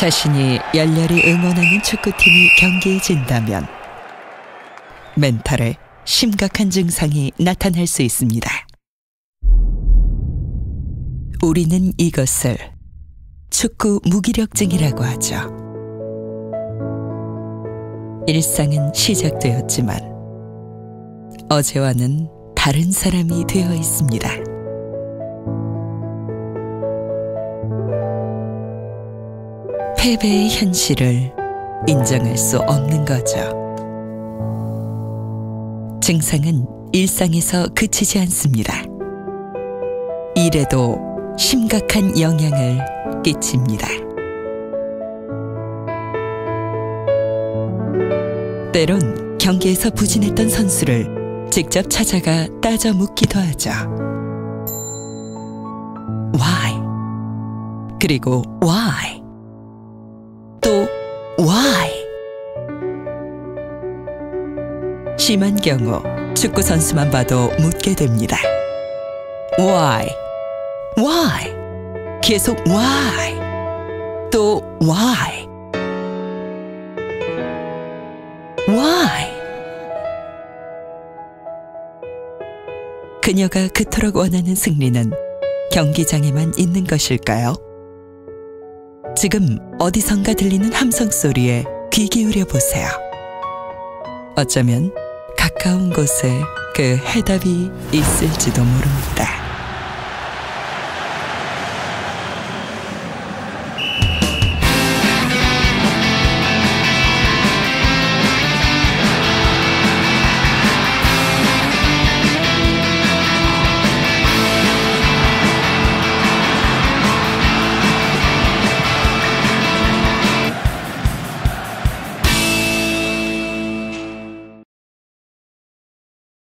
자신이 열렬히 응원하는 축구팀이 경기에 진다면 멘탈에 심각한 증상이 나타날 수 있습니다. 우리는 이것을 축구 무기력증이라고 하죠. 일상은 시작되었지만 어제와는 다른 사람이 되어 있습니다. 패배의 현실을 인정할 수 없는 거죠. 증상은 일상에서 그치지 않습니다. 일에도 심각한 영향을 끼칩니다. 때론 경기에서 부진했던 선수를 직접 찾아가 따져 묻기도 하죠. Why? 그리고 Why? 심한 경우 축구 선수만 봐도 묻게 됩니다. Why? Why? 계속 Why? 또 Why? Why? 그녀가 그토록 원하는 승리는 경기장에만 있는 것일까요? 지금 어디선가 들리는 함성 소리에 귀 기울여 보세요. 어쩌면 가까운 곳에 그 해답이 있을지도 모릅니다.